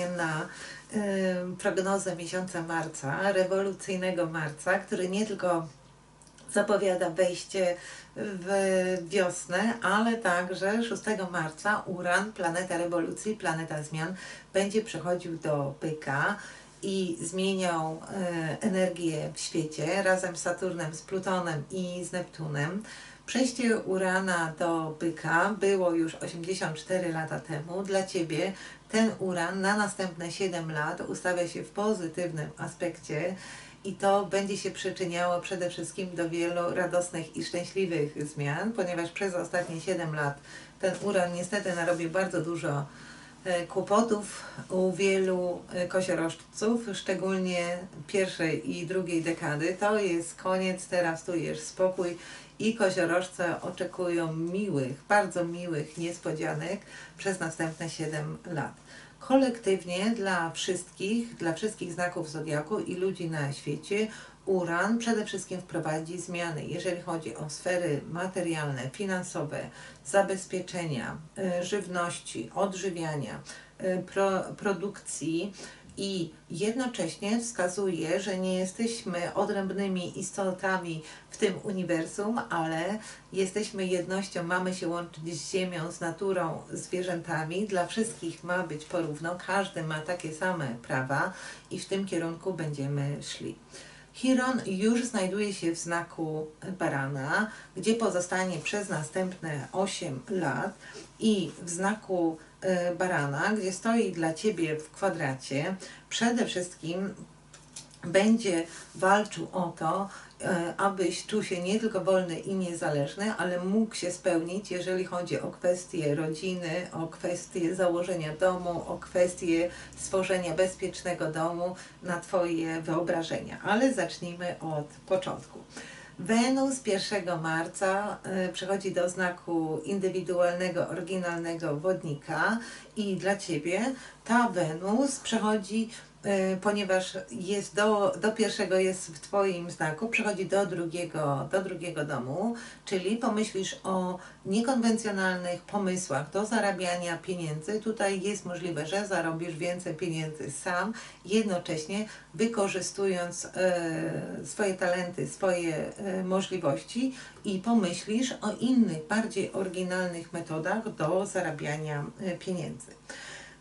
spojrzenie na prognozę miesiąca marca, rewolucyjnego marca, który nie tylko zapowiada wejście w wiosnę, ale także 6 marca Uran, planeta rewolucji, planeta zmian, będzie przechodził do byka i zmieniał e, energię w świecie razem z Saturnem, z Plutonem i z Neptunem. Przejście Urana do byka było już 84 lata temu. Dla Ciebie ten Uran na następne 7 lat ustawia się w pozytywnym aspekcie i to będzie się przyczyniało przede wszystkim do wielu radosnych i szczęśliwych zmian, ponieważ przez ostatnie 7 lat ten uran niestety narobił bardzo dużo e, kłopotów u wielu e, koziorożców, szczególnie pierwszej i drugiej dekady. To jest koniec, teraz tu jest spokój i koziorożce oczekują miłych, bardzo miłych niespodzianek przez następne 7 lat. Kolektywnie dla wszystkich, dla wszystkich znaków zodiaku i ludzi na świecie Uran przede wszystkim wprowadzi zmiany, jeżeli chodzi o sfery materialne, finansowe, zabezpieczenia, y, żywności, odżywiania, y, pro, produkcji, i jednocześnie wskazuje, że nie jesteśmy odrębnymi istotami w tym uniwersum, ale jesteśmy jednością, mamy się łączyć z Ziemią, z naturą, zwierzętami. Dla wszystkich ma być porówno, każdy ma takie same prawa i w tym kierunku będziemy szli. Chiron już znajduje się w znaku barana, gdzie pozostanie przez następne 8 lat i w znaku barana, gdzie stoi dla Ciebie w kwadracie, przede wszystkim będzie walczył o to, e, abyś czuł się nie tylko wolny i niezależny, ale mógł się spełnić, jeżeli chodzi o kwestie rodziny, o kwestie założenia domu, o kwestie stworzenia bezpiecznego domu na Twoje wyobrażenia. Ale zacznijmy od początku. Wenus 1 marca y, przechodzi do znaku indywidualnego, oryginalnego wodnika i dla Ciebie ta Wenus przechodzi ponieważ jest do, do pierwszego jest w Twoim znaku, przechodzi do drugiego, do drugiego domu, czyli pomyślisz o niekonwencjonalnych pomysłach do zarabiania pieniędzy. Tutaj jest możliwe, że zarobisz więcej pieniędzy sam, jednocześnie wykorzystując e, swoje talenty, swoje e, możliwości i pomyślisz o innych, bardziej oryginalnych metodach do zarabiania e, pieniędzy.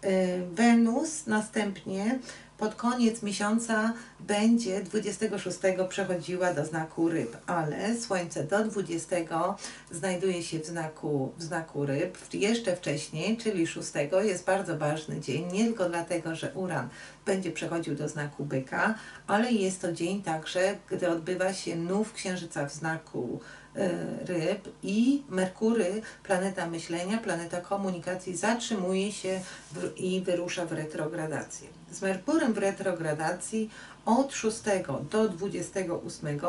E, Wenus następnie pod koniec miesiąca będzie 26 przechodziła do znaku ryb, ale Słońce do 20 znajduje się w znaku, w znaku ryb. Jeszcze wcześniej, czyli 6 jest bardzo ważny dzień, nie tylko dlatego, że Uran będzie przechodził do znaku byka, ale jest to dzień także, gdy odbywa się nów księżyca w znaku ryb i Merkury, planeta myślenia, planeta komunikacji, zatrzymuje się w, i wyrusza w retrogradację. Z Merkurem w retrogradacji od 6 do 28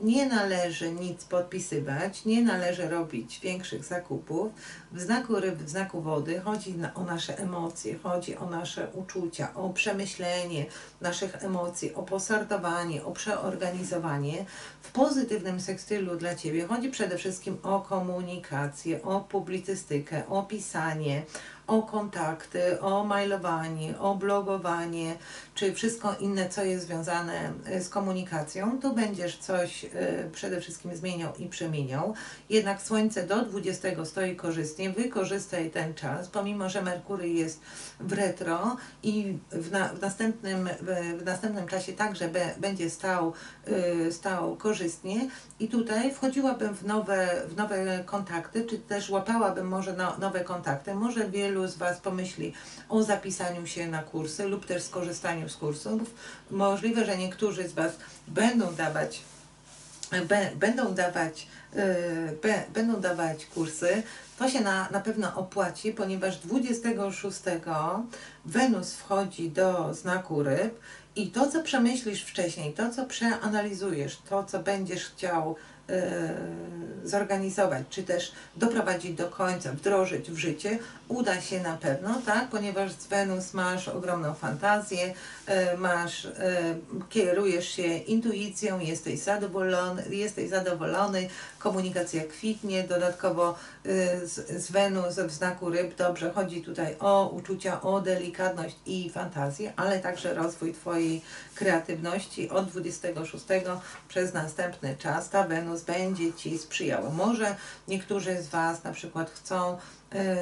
nie należy nic podpisywać, nie należy robić większych zakupów. W znaku ryb, w znaku wody chodzi o nasze emocje, chodzi o nasze uczucia, o przemyślenie naszych emocji, o posortowanie, o przeorganizowanie. W pozytywnym sekstylu dla Ciebie chodzi przede wszystkim o komunikację, o publicystykę, o pisanie, o kontakty, o mailowanie, o blogowanie, czy wszystko inne, co jest związane e, z komunikacją, to będziesz coś e, przede wszystkim zmieniał i przemieniał. Jednak Słońce do 20 stoi korzystnie, wykorzystaj ten czas, pomimo, że Merkury jest w retro i w, na, w następnym, w, następnym czasie także be, będzie stał, e, stał korzystnie i tutaj wchodziłabym w nowe, w nowe kontakty, czy też łapałabym może no, nowe kontakty. Może wielu z Was pomyśli o zapisaniu się na kursy lub też skorzystaniu z kursów. Możliwe, że niektórzy z Was będą dawać będą dawać, yy, be, będą dawać kursy, to się na, na pewno opłaci, ponieważ 26 Wenus wchodzi do znaku ryb i to, co przemyślisz wcześniej, to, co przeanalizujesz, to, co będziesz chciał zorganizować, czy też doprowadzić do końca, wdrożyć w życie, uda się na pewno, tak? Ponieważ z Wenus masz ogromną fantazję, e, masz, e, kierujesz się intuicją, jesteś zadowolony, jesteś zadowolony, komunikacja kwitnie, dodatkowo e, z, z Wenus w znaku ryb dobrze chodzi tutaj o uczucia, o delikatność i fantazję, ale także rozwój Twojej kreatywności od 26 przez następny czas ta Wenus będzie Ci sprzyjała. Może niektórzy z Was na przykład chcą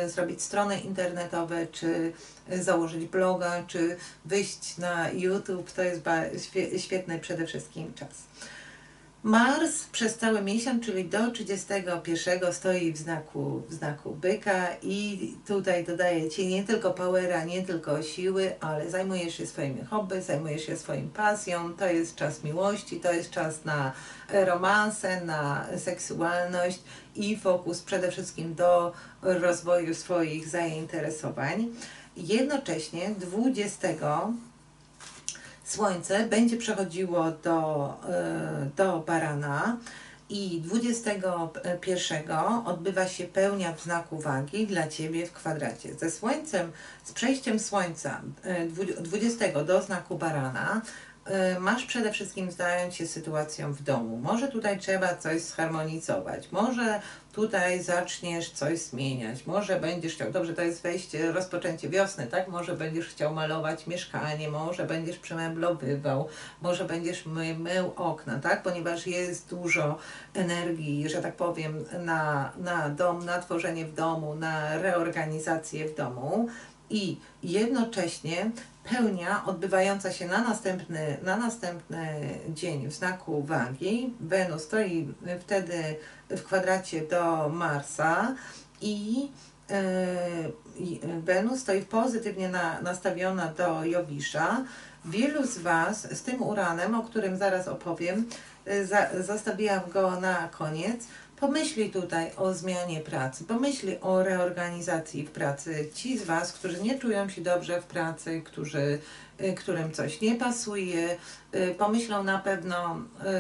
y, zrobić strony internetowe, czy założyć bloga, czy wyjść na YouTube. To jest świetny przede wszystkim czas. Mars przez cały miesiąc, czyli do 31 stoi w znaku, w znaku byka i tutaj dodaje Ci nie tylko powera, nie tylko siły, ale zajmujesz się swoimi hobby, zajmujesz się swoim pasją, to jest czas miłości, to jest czas na romanse, na seksualność i fokus przede wszystkim do rozwoju swoich zainteresowań. Jednocześnie 20 Słońce będzie przechodziło do, e, do Barana i 21 odbywa się pełnia w znaku wagi dla Ciebie w kwadracie. Ze Słońcem, z przejściem Słońca 20 e, do znaku Barana masz przede wszystkim zająć się sytuacją w domu. Może tutaj trzeba coś zharmonizować, może tutaj zaczniesz coś zmieniać, może będziesz chciał, dobrze, to jest wejście, rozpoczęcie wiosny, tak? Może będziesz chciał malować mieszkanie, może będziesz przemeblowywał, może będziesz my, mył okna, tak? Ponieważ jest dużo energii, że tak powiem, na, na dom, na tworzenie w domu, na reorganizację w domu i jednocześnie pełnia odbywająca się na następny, na następny dzień w znaku wagi. Wenus stoi wtedy w kwadracie do Marsa i yy, Wenus stoi pozytywnie na, nastawiona do Jowisza. Wielu z Was z tym Uranem, o którym zaraz opowiem, e, za, zostawiłam go na koniec, Pomyśli tutaj o zmianie pracy, pomyśli o reorganizacji w pracy. Ci z Was, którzy nie czują się dobrze w pracy, którzy, y, którym coś nie pasuje, y, pomyślą na pewno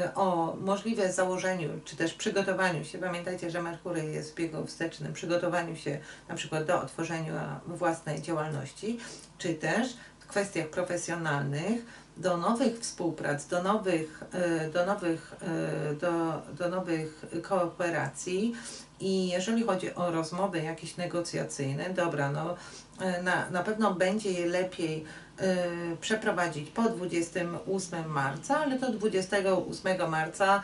y, o możliwe założeniu, czy też przygotowaniu się. Pamiętajcie, że Merkury jest w biegu wstecznym, przygotowaniu się na przykład do otworzenia własnej działalności, czy też w kwestiach profesjonalnych, do nowych współprac, do nowych, e, do nowych, e, do, do nowych kooperacji. I jeżeli chodzi o rozmowy jakieś negocjacyjne, dobra, no e, na, na pewno będzie je lepiej przeprowadzić po 28 marca, ale to 28 marca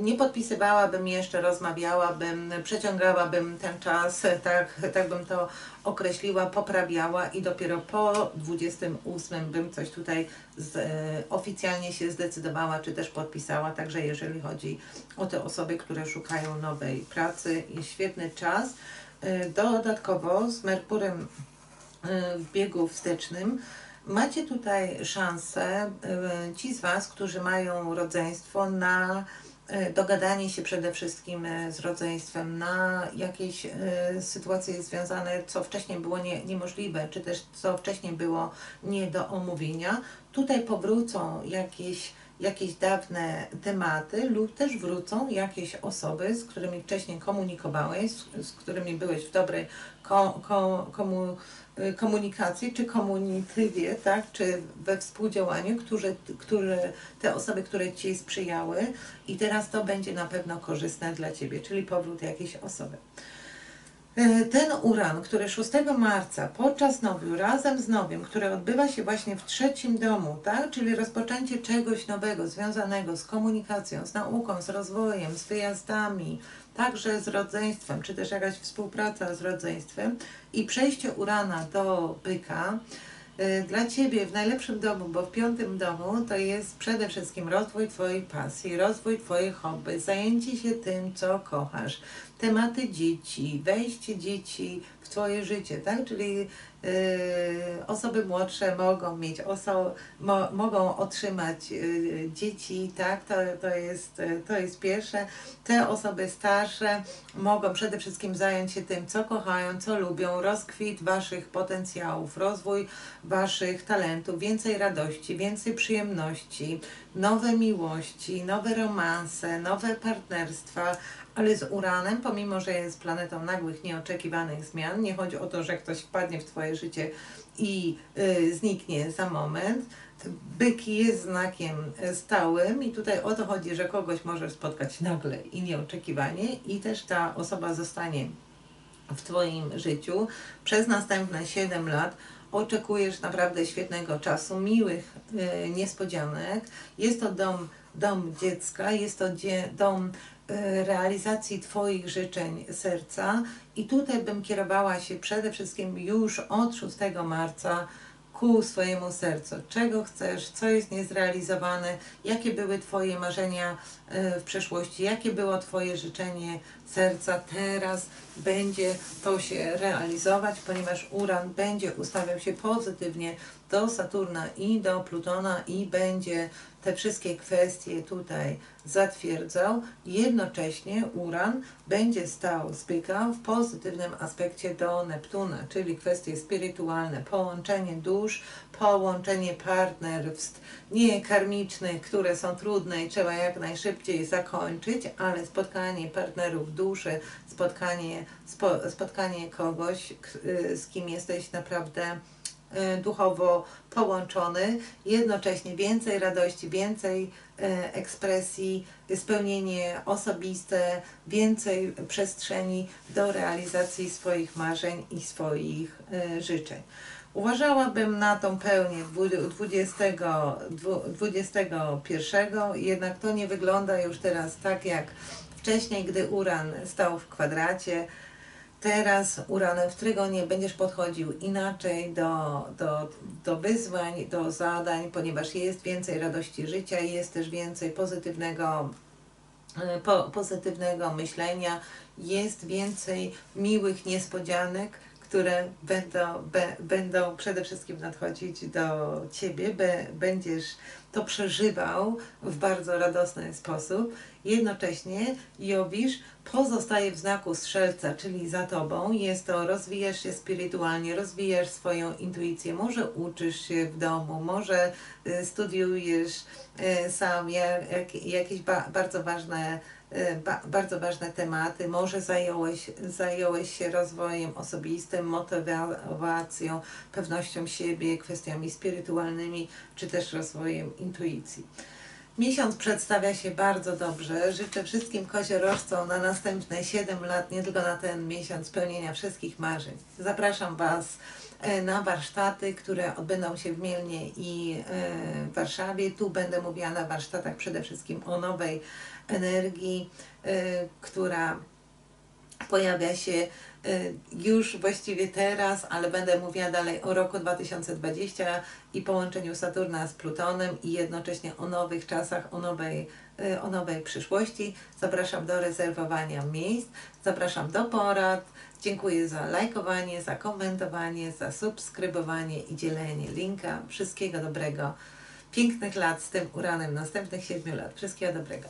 nie podpisywałabym jeszcze, rozmawiałabym, przeciągałabym ten czas, tak, tak bym to określiła, poprawiała i dopiero po 28 bym coś tutaj z, e, oficjalnie się zdecydowała, czy też podpisała. Także jeżeli chodzi o te osoby, które szukają nowej pracy, świetny czas. E, dodatkowo z Merkurem e, w biegu wstecznym Macie tutaj szansę, e, ci z Was, którzy mają rodzeństwo, na e, dogadanie się przede wszystkim e, z rodzeństwem, na jakieś sytuacje związane, co wcześniej było nie, niemożliwe, czy też co wcześniej było nie do omówienia. Tutaj powrócą jakieś jakieś dawne tematy lub też wrócą jakieś osoby, z którymi wcześniej komunikowałeś, z, z którymi byłeś w dobrej ko, ko, komu, Y, komunikacji czy komunitywie, tak, czy we współdziałaniu, którzy, które, te osoby, które Ci sprzyjały i teraz to będzie na pewno korzystne dla Ciebie, czyli powrót jakiejś osoby. Y, ten uran, który 6 marca podczas nowiu, razem z nowiem, który odbywa się właśnie w trzecim domu, tak? czyli rozpoczęcie czegoś nowego związanego z komunikacją, z nauką, z rozwojem, z wyjazdami, także z rodzeństwem, czy też jakaś współpraca z rodzeństwem i przejście Urana do byka y, dla Ciebie w najlepszym domu, bo w piątym domu to jest przede wszystkim rozwój Twojej pasji, rozwój Twoich hobby, zajęcie się tym, co kochasz, tematy dzieci, wejście dzieci w Twoje życie, tak? Czyli yy, osoby młodsze mogą mieć, oso, mo, mogą otrzymać yy, dzieci, tak? To, to, jest, yy, to jest pierwsze. Te osoby starsze mogą przede wszystkim zająć się tym, co kochają, co lubią, rozkwit Waszych potencjałów, rozwój Waszych talentów, więcej radości, więcej przyjemności, nowe miłości, nowe romanse, nowe partnerstwa, ale z Uranem, pomimo że jest planetą nagłych, nieoczekiwanych zmian, nie chodzi o to, że ktoś wpadnie w Twoje życie i y, zniknie za moment. Byk jest znakiem y, stałym i tutaj o to chodzi, że kogoś możesz spotkać nagle i nieoczekiwanie i też ta osoba zostanie w Twoim życiu przez następne 7 lat oczekujesz naprawdę świetnego czasu, miłych y, niespodzianek. Jest to dom, dom dziecka, jest to dzie, dom realizacji Twoich życzeń serca i tutaj bym kierowała się przede wszystkim już od 6 marca ku swojemu sercu. Czego chcesz, co jest niezrealizowane, jakie były Twoje marzenia y, w przeszłości, jakie było Twoje życzenie serca. Teraz będzie to się realizować, ponieważ Uran będzie ustawiał się pozytywnie do Saturna i do Plutona i będzie te wszystkie kwestie tutaj zatwierdzał. Jednocześnie Uran będzie stał z byka w pozytywnym aspekcie do Neptuna, czyli kwestie spirytualne, połączenie dusz, połączenie partnerstw niekarmicznych, które są trudne i trzeba jak najszybciej zakończyć, ale spotkanie partnerów duszy, spotkanie, spo, spotkanie kogoś, z kim jesteś naprawdę y, duchowo połączony, jednocześnie więcej radości, więcej y, ekspresji, spełnienie osobiste, więcej przestrzeni do realizacji swoich marzeń i swoich y, życzeń. Uważałabym na tą pełnię 20, 21, jednak to nie wygląda już teraz tak jak wcześniej, gdy Uran stał w kwadracie. Teraz Uranem w Trygonie będziesz podchodził inaczej do, do, do wyzwań, do zadań, ponieważ jest więcej radości życia, jest też więcej pozytywnego po, pozytywnego myślenia, jest więcej miłych niespodzianek, które będą, be, będą przede wszystkim nadchodzić do Ciebie, be, będziesz to przeżywał w bardzo radosny sposób. Jednocześnie Jowisz pozostaje w znaku strzelca, czyli za Tobą. Jest to, rozwijasz się spirytualnie, rozwijasz swoją intuicję, może uczysz się w domu, może y, studiujesz y, sam jak, jakieś ba, bardzo ważne ba bardzo ważne tematy. Może zająłeś, zająłeś się rozwojem osobistym, motywacją, pewnością siebie, kwestiami spirytualnymi, czy też rozwojem intuicji. Miesiąc przedstawia się bardzo dobrze. Życzę wszystkim koziorożcom na następne 7 lat, nie tylko na ten miesiąc, spełnienia wszystkich marzeń. Zapraszam Was na warsztaty, które odbędą się w Mielnie i e, w Warszawie. Tu będę mówiła na warsztatach przede wszystkim o nowej energii, y, która pojawia się już właściwie teraz, ale będę mówiła dalej o roku 2020 i połączeniu Saturna z Plutonem i jednocześnie o nowych czasach, o nowej, y, o nowej przyszłości. Zapraszam do rezerwowania miejsc, zapraszam do porad. Dziękuję za lajkowanie, za komentowanie, za subskrybowanie i dzielenie linka. Wszystkiego dobrego, pięknych lat z tym uranem, następnych 7 lat. Wszystkiego dobrego.